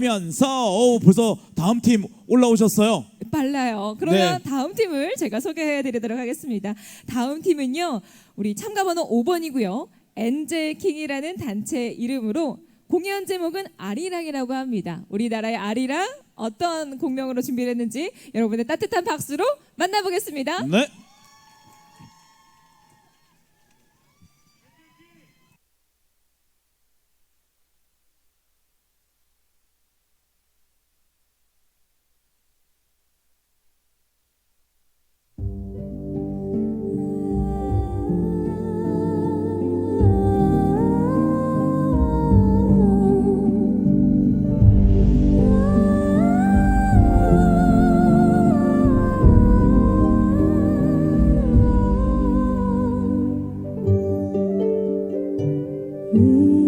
면서 오, 벌써 다음 팀 올라오셨어요. 빨라요. 그러면 네. 다음 팀을 제가 소개해 드리도록 하겠습니다. 다음 팀은요. 우리 참가 번호 5번이고요. 엔젤킹이라는 단체 이름으로 공연 제목은 아리랑이라고 합니다. 우리나라의 아리랑 어떤 공명으로 준비를 했는지 여러분의 따뜻한 박수로 만나보겠습니다. 네. 아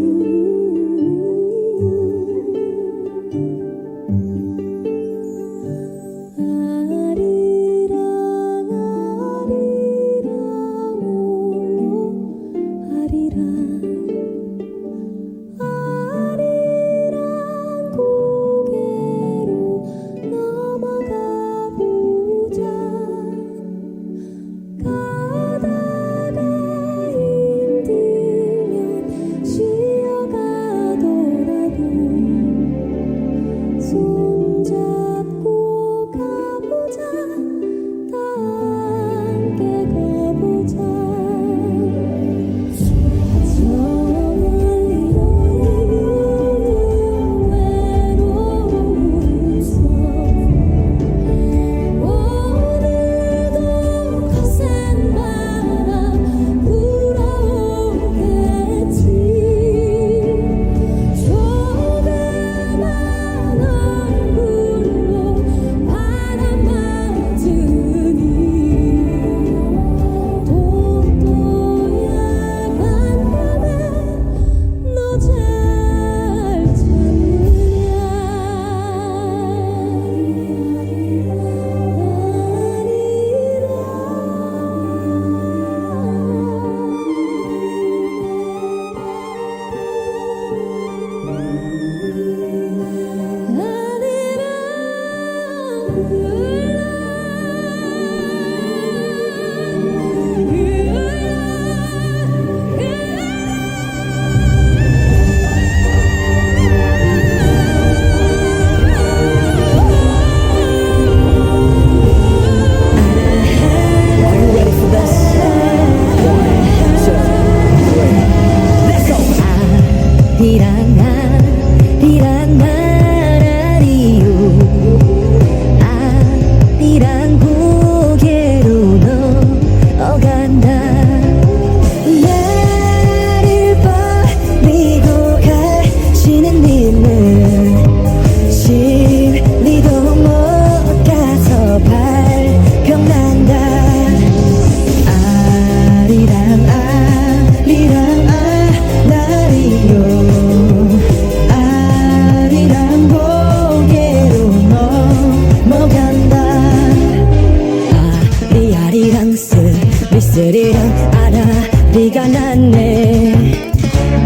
스리스리랑 아라리가 났네.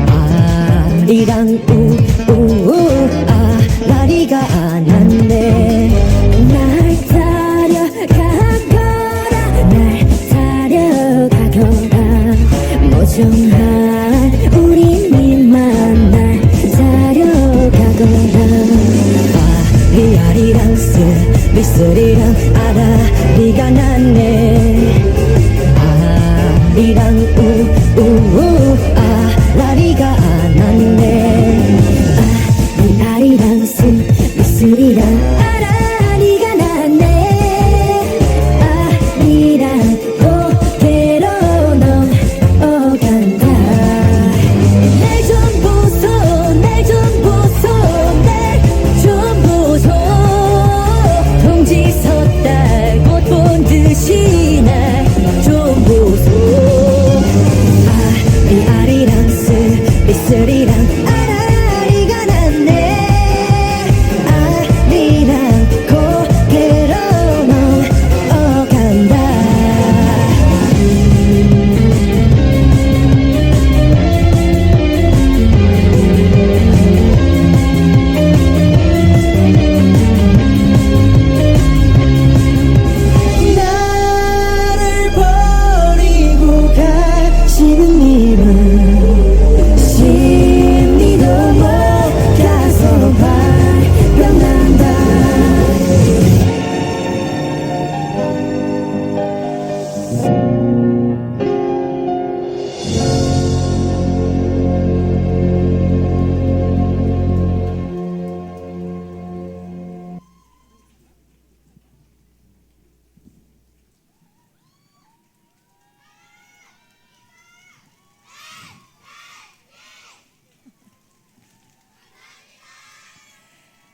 아리랑 우우우 아라리가 아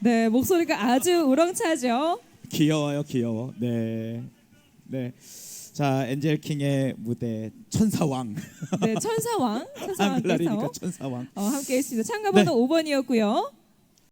네, 목소리가 아주 우렁차죠. 귀여워요, 귀여워. 네, 네. 자, 엔젤 킹의 무대 천사왕. 네, 천사왕, 천사왕께서 한글날이니까 천사왕. 어, 함께했습니다. 참가번호 5번이었고요.